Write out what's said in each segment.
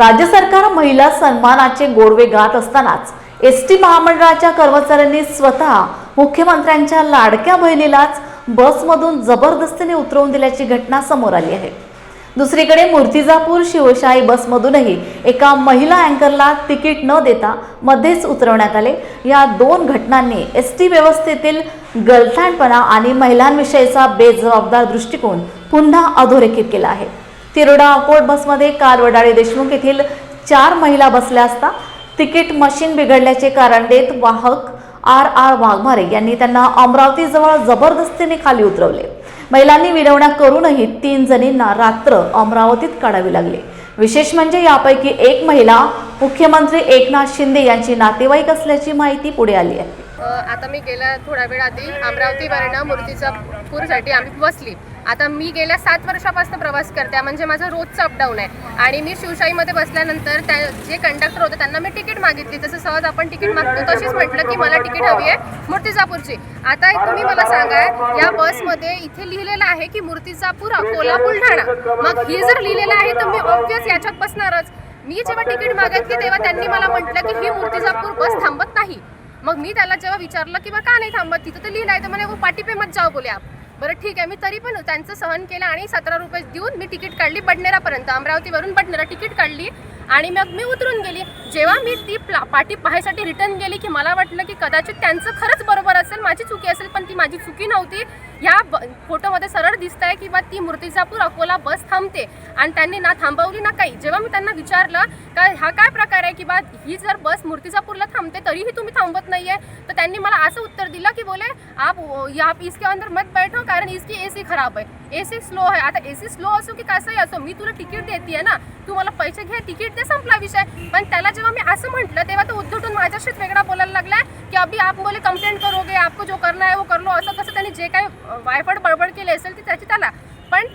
राज्य सरकार महिला सन्मानाचे गोडवे गात असतानाच एस टी महामंडळाच्या कर्मचाऱ्यांनी स्वतः मुख्यमंत्र्यांच्या लाडक्या बहिणीलाच बसमधून जबरदस्तीने उतरवून दिल्याची घटना समोर आली आहे. दुसरीकडे मूर्तिजापूर शिवशाही बसमधूनही एका महिला अँकरला तिकीट न देता मध्येच उतरवण्यात आले. या दोन घटनांनी एस टी व्यवस्थेतील गलथानपणा आणि महिलांविषयीचा बेजबाबदार दृष्टिकोन पुन्हा अधोरेखित केला आहे. तिरोडा अकोट बसमध्ये काल वडाळे देशमुख येथील चार महिला बसल्या असता तिकीट मशीन बिघडल्याचे कारण देत वाहक आर आर वाघमारे यांनी त्यांना अमरावतीजवळ जबरदस्तीने खाली उतरवले. महिलांनी विनवण्या करूनही तीन जणींना रात्र अमरावतीत काढावी लागली. विशेष म्हणजे यापैकी एक महिला मुख्यमंत्री एकनाथ शिंदे यांची नातेवाईक असल्याची माहिती पुढे आली आहे. आता मी गेल्या थोडा वेळ आधी अमरावतीवरनं मूर्तीचा पूरसाठी आम्ही बसली. आता मी गेल्या सात वर्षापासून प्रवास करते म्हणजे माझं रोजचं अपडाऊन आहे. आणि मी शिवशाहीमध्ये बसल्यानंतर त्या जे कंडक्टर होते त्यांना मी तिकीट मागितली. जसं सहज आपण तिकीट मागतो तशीच म्हटलं की मला तिकीट हवी आहे मूर्तिजापूरची. आता एक तुम्ही मला सांगा या बसमध्ये इथे लिहिलेलं आहे की मूर्तिजापूर अकोला बुलढाणा मग हे जर लिहिलेलं आहे तर मी ऑब्वियस याच्यात बसणारच मी जेव्हा तिकीट मागितली तेव्हा त्यांनी मला म्हटलं की ही मूर्तिजापूर बस थांबत नाही. मग मी त्याला जेव्हा विचारलं की बा का नाही थांबत तिथं तर लिहिलं आहे तर म्हणे वो पाटी पे मत जाओ बोले आप बरं ठीक आहे. मी तरी पण त्यांचं सहन केलं आणि सतरा रुपये देऊन मी तिकीट काढली बडनेरापर्यंत. अमरावतीवरून बडनेरा तिकीट काढली. आणि मग मी उतरून गेली. जेव्हा मी ती प्ला- पाठी पाहायसाठी रिटर्न गेली की मला वाटलं की कदाचित त्यांचं खरंच बरोबर असेल माझी चुकी असेल पण ती माझी चुकी नव्हती. ह्या ब फोटोमध्ये सरळ दिसत आहे की बा ती मूर्तिजापूर अकोला बस थांबते. आणि त्यांनी ना थांबवली ना काही. जेव्हा मी त्यांना विचारलं का हा काय प्रकार आहे की बा ही जर बस मूर्तिजापूरला थांबते तरीही तुम्ही थांबत आहे तर त्यांनी मला असं उत्तर दिलं की बोले आप या आप इसके अंदर मत बैठो कारण इसकी सी खराब आहे. ए सी स्लो आहे. आता ए सी स्लो असो की कसंही असो मी तुला तिकीट देते ना. तू मला पैसे घे तिकीट दे संपला विषय. पण त्याला जेव्हा मी असं म्हटलं तेव्हा तो उद्धटून माझ्याशीच वेगळा बोलायला लागलाय की अभी आप बोले कंप्लेंट करोगे आपको जो करना है वो कर लो. असं कसं त्यांनी जे काही वायफड बडबड केली असेल ती त्याची त्याला.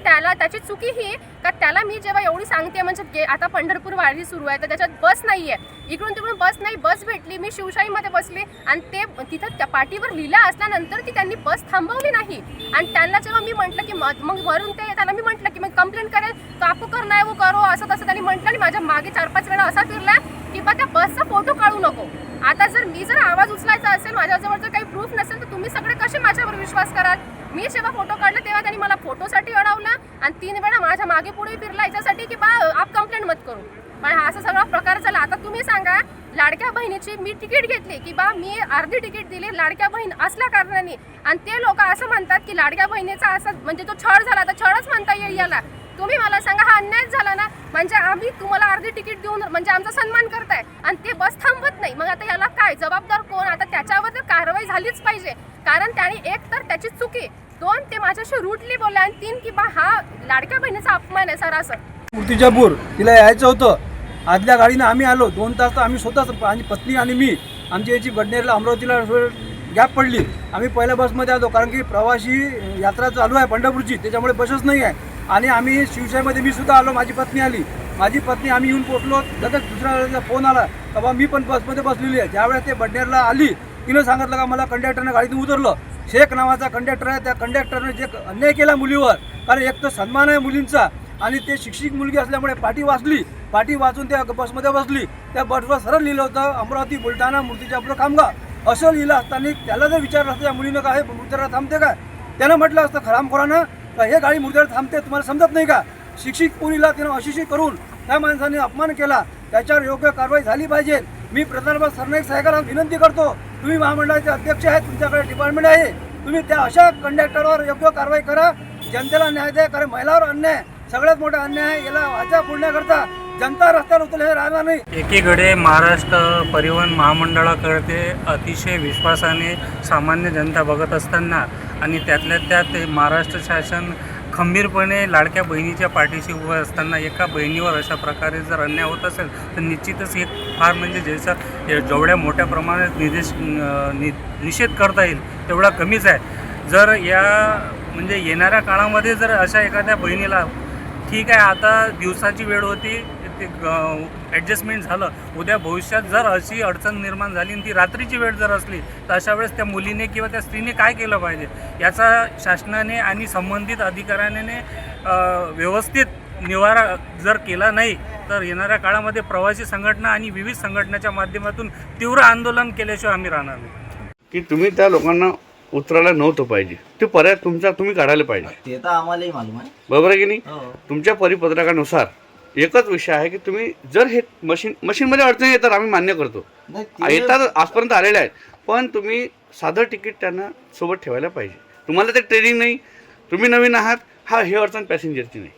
त्याला त्याची चुकी ही का त्याला मी जेव्हा एवढी सांगते म्हणजे गे- आता पंढरपूर वारी सुरू आहे तर त्याच्यात बस नाही आहे इकडून तिकडून बस नाही बस भेटली मी शिवशाहीमध्ये बसली आणि ते तिथं त्या पाठीवर लिहिलं असल्यानंतर ती त्यांनी बस थांबवली नाही. आणि त्यांना जेव्हा मी म्हटलं की मग मग वरून ते त्याला मी म्हटलं की मग कंप्लेंट करेल तो आपको कर नाही वो करो असं तसं त्यांनी म्हटलं आणि माझ्या मागे चार पाच वेळा असा फिरला की बा त्या बसचा फोटो काढू नको. आता जर मी जर आवाज उचलायचा असेल माझ्याजवळ जर काही प्रूफ नसेल तर तुम्ही सगळे कसे माझ्यावर विश्वास कराल? मी जेव्हा फोटो काढला तेव्हा त्यांनी मला फोटोसाठी अडवलं आणि तीन वेळा माझ्या मागे पुढे फिरला याच्यासाठी की बा आप कंप्लेंट मत करू. पण हा असा सगळा प्रकार झाला. आता तुम्ही सांगा लाडक्या बहिणीची मी तिकीट घेतली की बा मी अर्धी तिकीट दिली लाडक्या बहीण असल्या कारणाने. आणि ते लोक असं म्हणतात की लाडक्या बहिणीचा असं म्हणजे तो छळ झाला तर छळच म्हणता येईल याला. तुम्ही मला सांगा हा अन्यायच झाला ना? म्हणजे आम्ही तुम्हाला अर्धी तिकीट देऊन म्हणजे आमचा सन्मान करताय. आणि ते बस थांबवत नाही. मग आता याला काय? जबाबदार कोण? आता त्याच्यावर तर कारवाई झालीच पाहिजे. कारण त्याने एक तर त्याची चुकी दोन ते माझ्याशी रूटली बोलले आणि तीन की बा हा लाडक्या बहिणीचा अपमान आहे सरासर मूर्तिजापूर तिला यायचं होतं. आदल्या गाडीनं आम्ही आलो. दोन तास तर आम्ही स्वतःच आणि पत्नी आणि मी आमची याची बडनेरला अमरावतीला गॅप पडली. आम्ही पहिल्या बसमध्ये आलो कारण की प्रवासी यात्रा चालू आहे पंढरपूरची त्याच्यामुळे बसच नाही आहे. आणि आम्ही शिवशाहीमध्ये मी सुद्धा आलो माझी पत्नी आली. माझी पत्नी आम्ही येऊन पोचलो लगेच दुसऱ्या फोन आला. तेव्हा मी पण बसमध्ये बसलेली आहे. ज्यावेळेस ते बडनेरला आली तिनं सांगितलं का मला कंडक्टरनं गाडीतून उतरलं. शेख नावाचा कंडक्टर आहे. त्या कंडक्टरने जे अन्याय केला मुलीवर कारण एक तर सन्मान आहे मुलींचा आणि ते शिक्षित मुलगी असल्यामुळे पाठी वाचली. पाठी वाचून त्या बसमध्ये बसली. त्या बसवर सरळ लिहिलं होतं अमरावती बुलढाणा मूर्तीच्या कामगार असं लिहिलं असताना त्याला जर विचारलं असतं त्या मुलीनं काय? मूर्तीला थांबते काय? त्यानं म्हटलं असतं खरामखोरानं का हे गाडी मूर्तीला थांबते? तुम्हाला समजत नाही का? शिक्षित मुलीला त्यानं अशिक्षित करून त्या माणसाने अपमान केला. त्याच्यावर योग्य कारवाई झाली पाहिजे. मी प्रधानमंत्री सरनाईक साहेबांना विनंती करतो तुम्ही महामंडळाचे अध्यक्ष आहेत तुमच्याकडे डिपार्टमेंट आहे. तुम्ही त्या अशा कंडक्टरवर योग्य कारवाई करा. जनतेला न्याय द्या कारण महिलावर अन्याय सगळ्यात मोठा अन्याय आहे याला वाचा फोडण्याकरता जनता रस्त्यावर उतरले हे राहणार नाही. एकीकडे महाराष्ट्र परिवहन महामंडळाकडे अतिशय विश्वासाने सामान्य जनता बघत असताना आणि त्यातल्या त्यात महाराष्ट्र शासन खंबीरपणे लाडक्या बहिणीच्या पाठीशी उभं असताना एका बहिणीवर अशा प्रकारे जर अन्याय होत असेल तर निश्चितच एक फार म्हणजे ज्याचा जेवढ्या मोठ्या प्रमाणात निदेश नि निषेध करता येईल तेवढा कमीच आहे. जर या म्हणजे येणाऱ्या काळामध्ये जर अशा एखाद्या बहिणीला ठीक आहे आता दिवसाची वेळ होती ते ॲडजस्टमेंट झालं. उद्या भविष्यात जर अशी अडचण निर्माण झाली आणि ती रात्रीची वेळ जर असली तर अशा वेळेस त्या मुलीने किंवा त्या स्त्रीने काय केलं पाहिजे? याचा शासनाने आणि संबंधित अधिकाऱ्याने व्यवस्थित निवारा जर केला नाही तर येणाऱ्या काळामध्ये प्रवासी संघटना आणि विविध संघटनेच्या माध्यमातून तीव्र आंदोलन केल्याशिवाय आम्ही राहणार नाही. की तुम्ही त्या लोकांना उतरायला नव्हतं पाहिजे. ते पर्याय तुमचा तुम्ही काढायला पाहिजे. ते तर आम्हालाही मालूम आहे. बरोबर आहे की नाही? हो. तुमच्या परिपत्रकानुसार एकच विषय आहे की तुम्ही जर हे मशीन मशीनमध्ये अडचणी येतात आम्ही मान्य करतो. येतात आजपर्यंत आलेले आहेत. पण तुम्ही साधं तिकीट त्यांना सोबत ठेवायला पाहिजे. तुम्हाला ते ट्रेनिंग नाही. तुम्ही नवीन आहात हा हे अडचण पॅसेंजरची नाही.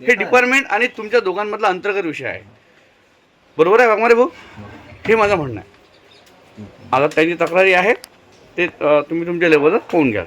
हे डिपार्टमेंट आणि तुमच्या दोघांमधला अंतर्गत विषय आहे. बरोबर आहे वाघमारे भाऊ? हे माझं म्हणणं आहे. आता त्यांची तक्रारी आहे. ते तुम्ही तुमच्या लेवलवर होऊन घ्याल.